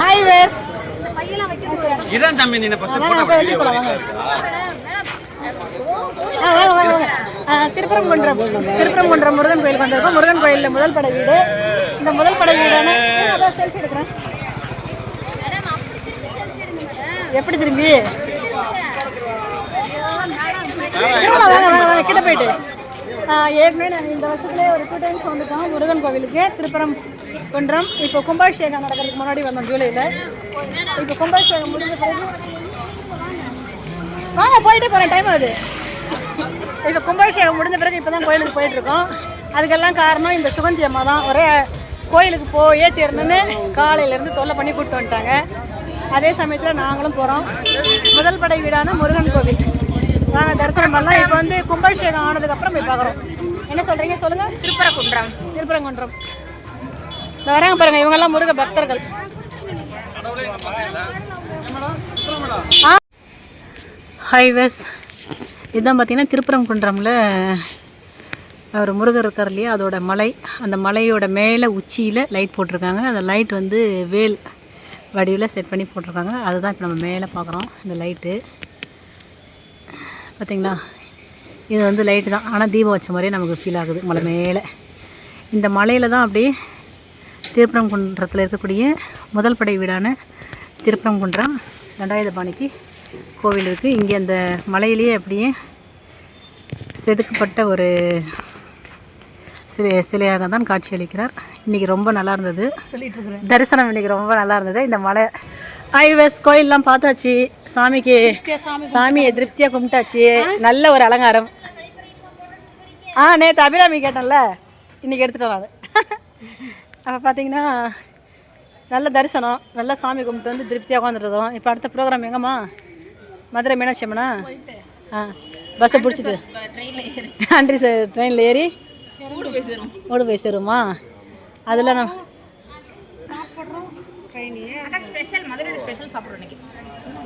Hi ways இதான் தம்பி நீ ஃபர்ஸ்ட் போய் வச்சுக்கலாம், திருப்பரங்குன்றம். திருப்பரங்குன்றம் முருகன் கோயிலுக்கு வந்திருக்கோம். முருகன் கோயிலில் முதல் படை வீடு. இந்த முதல் படை வீடான செல்ஃபி எடுக்கிறேன். எப்படி திரும்பி? வாங்க, வாங்க, வாங்க, கிட்ட போயிட்டு. ஏற்கனவே நான் இந்த வருஷத்துலேயே ஒரு டூ டைம்ஸ் வந்துட்டோம் முருகன் கோவிலுக்கு திருப்பரம் குன்றம் இப்போ கும்பாபிஷேகம் நடக்கிறதுக்கு முன்னாடி வந்தோம் ஜூலையில் இப்போ கும்பாபிஷேகம் முடிஞ்ச பிறகு வாங்க போயிட்டு போகிறேன் டைம் ஆகுது. இப்போ கும்பாபிஷேகம் முடிஞ்ச பிறகு இப்போ தான் கோயிலுக்கு போயிட்டுருக்கோம். அதுக்கெல்லாம் காரணம் இந்த சுகந்தி அம்மா தான். ஒரே கோயிலுக்கு போயே தீரணும்னு காலையிலேருந்து தொல்லை பண்ணி கூப்பிட்டு வந்துட்டாங்க. அதே சமயத்தில் நாங்களும் போகிறோம் முதல் படை வீடான முருகன் கோவில். வாங்க தரிசனம் பண்ணலாம். இப்போ வந்து கும்பாபிஷேகம் ஆனதுக்கப்புறம் போய் பார்க்குறோம். என்ன சொல்கிறீங்க சொல்லுங்கள் திருப்பரங்குன்றம். திருப்பரங்குன்றம். இந்த வராங்க பாருங்க இவங்கெல்லாம் முருக பக்தர்கள். ஹைவேஸ் இதுதான் பார்த்தீங்கன்னா திருப்பரங்குன்றமில் ஒரு முருகர் இருக்கார் இல்லையா? அதோட மலை. அந்த மலையோட மேலே உச்சியில் லைட் போட்டிருக்காங்க. அந்த லைட் வந்து வேல் வடிவில் செட் பண்ணி போட்டிருக்காங்க. அதுதான் இப்போ நம்ம மேலே பார்க்குறோம் இந்த லைட்டு பார்த்தீங்களா இது வந்து லைட்டு தான். ஆனால் தீபம் வச்ச மாதிரியே நமக்கு ஃபீல் ஆகுது. மலை மேலே. இந்த மலையில் தான் அப்படியே திருப்பரங்குன்றத்தில் இருக்கக்கூடிய முதல் படை வீடான திருப்பரங்குன்றம் ரெண்டாயிரபாணிக்கு கோவில் இருக்குது இங்கே அந்த மலையிலேயே அப்படியே செதுக்கப்பட்ட ஒரு சிலை சிலையாக தான் காட்சியளிக்கிறார். இன்றைக்கி ரொம்ப நல்லா இருந்தது. தரிசனம் இன்றைக்கி ரொம்ப நல்லா இருந்தது. இந்த மலை ஐவேஸ் கோயிலெலாம் பார்த்தாச்சு. சாமிக்கு சாமியை திருப்தியாக கும்பிட்டாச்சு. நல்ல ஒரு அலங்காரம். ஆ நேற்று அபிராமி கேட்டேன்ல. இன்றைக்கி எடுத்துட்டோம் நான் அப்போ பார்த்தீங்கன்னா நல்ல தரிசனம். நல்ல சாமி கும்பிட்டு வந்து திருப்தியாக உட்காந்துருக்கோம் இப்போ அடுத்த ப்ரோக்ராம் எங்கம்மா? மதுரை மீனாட்சி அம்மனா ஆ பஸ்ஸை பிடிச்சிட்டு. நன்றி சார். ட்ரெயினில் ஏறி? ஓடு போய் சேருமா? அதில் நான்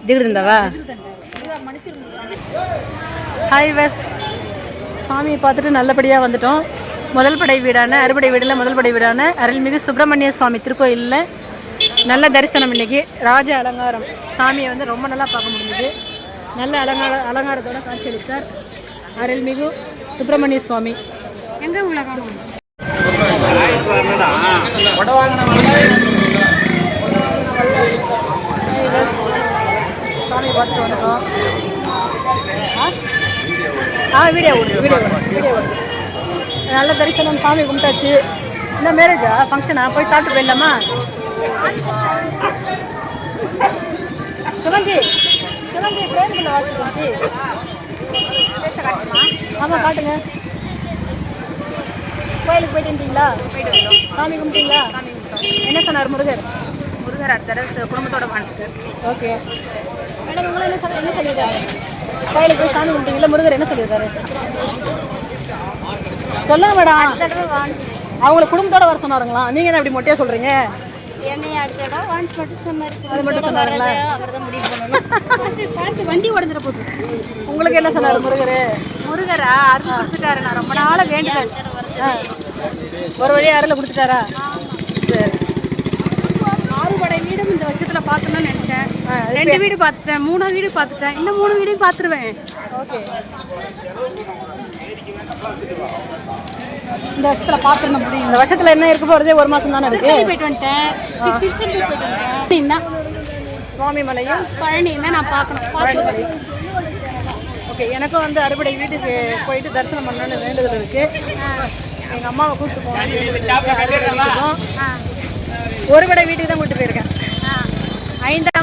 திகிடு இருந்தாவா ஹாய் வெஸ் சாமியை பார்த்துட்டு நல்லபடியாக வந்துட்டோம். முதல் படை வீடான அறுபடை வீடில் முதல் படை வீடான அருள்மிகு சுப்பிரமணிய சுவாமி திருக்கோயிலில் நல்ல தரிசனம் இன்னைக்கு. ராஜ அலங்காரம். சாமியை வந்து ரொம்ப நல்லா பார்க்க முடியுது நல்ல அலங்கார அலங்காரத்தோட காட்சியளித்தார் அருள்மிகு சுப்பிரமணிய சுவாமி. எங்கே உங்களை ஆ வீடியோ ஓடுது வீடியோ வீடியோ நல்ல தரிசனம் சாமி கும்பிட்டாச்சு. இந்த மேரேஜா ஃபங்க்ஷனா போய் சாப்பிட்டு போயிடலாமா? சுகந்தி சுகந்தி பண்ண வாசி சுகந்தி ஆமாம் காட்டுங்க. கோயிலுக்கு போயிட்டு இருந்தீங்களா சாமி கும்பிட்டீங்களா? என்ன சொன்னார் முருகர்? அடுத்த தடவை குடும்பத்தோட வாழ்ந்துட்டு. ஓகே. மேடம் உங்களை என்ன சொல்ல என்ன சொல்லியிருக்காரு? கோயிலுக்கு போய் சாமி கும்பிட்டீங்களா முருகர் என்ன சொல்லியிருக்காரு? சொல்லுங்க மேடம். அவங்கள குடும்பத்தோட வர சொன்னாருங்களா? நீங்க என்ன இப்படி மொட்டையா சொல்றீங்க? என்னை அடுத்த வான்ஸ் மட்டும் சொன்னார். அது மட்டும் சொன்னாருங்களா? அவர் தான் முடிவு பண்ணணும். பார்த்து வண்டி உடஞ்சிட போகுது உங்களுக்கு என்ன சொன்னாரு முருகர்? முருகரா? அருள் கொடுத்துட்டாரு. நான் ரொம்ப நாள வேண்டுதல். ஒரு வழியா அருளை கொடுத்துட்டாரா? சரி. பார்த்தோம்னு நினைச்சேன். ரெண்டு வீடு பார்த்துட்டேன் மூணாவது வீடு பார்த்துட்டேன் இன்னும் மூணு வீடையும் பார்த்துருவேன் ஓகே. இந்த வருஷத்துல பாத்துருந்த முடியும் இந்த வருஷத்துல என்ன இருக்க போறதே ஒரு மாசம் தானே இருக்கு. போயிட்டு வந்துட்டேன். திருச்செந்தூர் போயிட்டு வந்துட்டேன். சுவாமி மலையும் பழனி என்ன நான் பார்க்கணும் பழனி ஓகே எனக்கும் வந்து அறுபடை வீட்டுக்கு போயிட்டு தரிசனம் பண்ணணும்னு வேண்டுதல் இருக்கு. எங்க அம்மாவை கூப்பிட்டு போனோம் ஒரு படை வீட்டுக்கு தான் கூப்பிட்டு போயிருக்கேன்.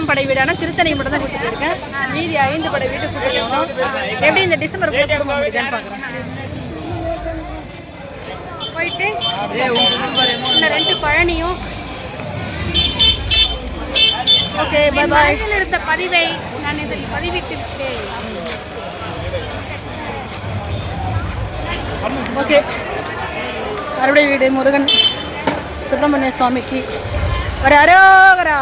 படை வீடான திருத்தணி மட்டும் தான் கூப்பிட்டு போயிருக்கேன். மீதி ஐந்து படை வீட்டுக்கு கூப்பிட்டு போகணும் எப்படி இந்த டிசம்பர் குடும்பம் முடியுதுன்னு பார்க்குறேன் போயிட்டு இந்த ரெண்டு பழனியும். ஓகே மனதில் இருந்த பதிவை நான் இதில் பதிவிட்டிருக்கேன் ஓகே அறுபடை வீடு முருகன் சுப்பிரமணிய சுவாமிக்கு. ஒரு அரோகரா